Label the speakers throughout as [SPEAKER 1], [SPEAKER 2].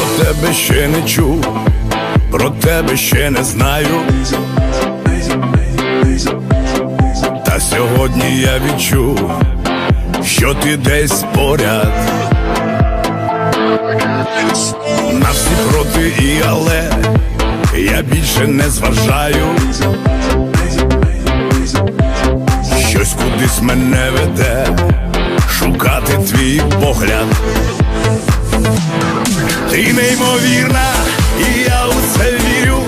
[SPEAKER 1] про тебе ще не чув, про тебе ще не знаю. Та сьогодні я відчув, що ти десь поряд. На всі проти і але я більше не зважаю. Щось кудись мене веде, шукати твій погляд. Ти неймовірна, і я у це вірю,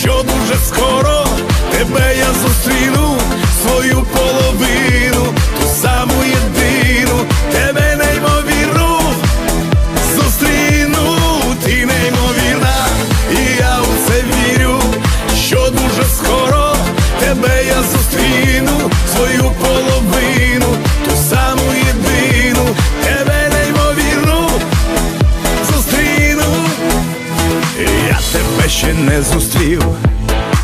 [SPEAKER 1] що дуже скоро тебе я зустріну, свою половину, ту саму єдину, тебе неймовірну, зустріну, ти неймовірна, і я у це вірю, що дуже скоро тебе я зустріну, свою половину, я тебе ще не зустрів,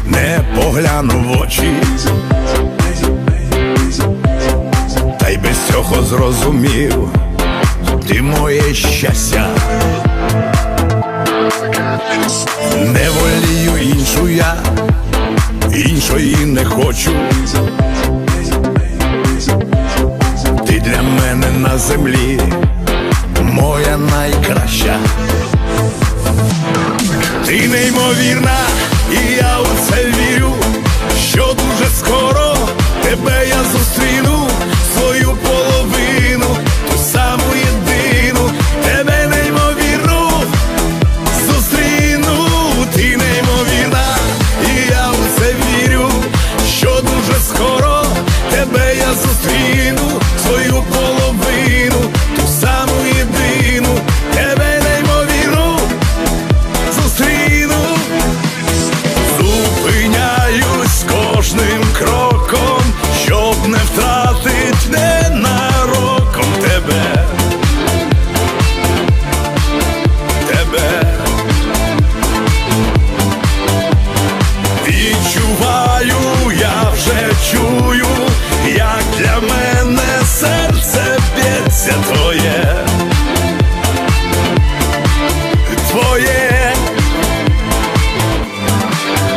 [SPEAKER 1] не погляну в очі, та й без цього зрозумів, ти моє щастя, не волію іншу я, іншої не хочу. Ти для мене на землі неймовірна, і я у це вірю, що дуже скоро тебе я зустріну,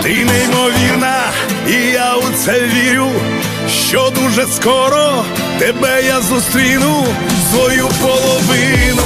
[SPEAKER 1] ти неймовірна, і я у це вірю, що дуже скоро тебе я зустріну, свою половину,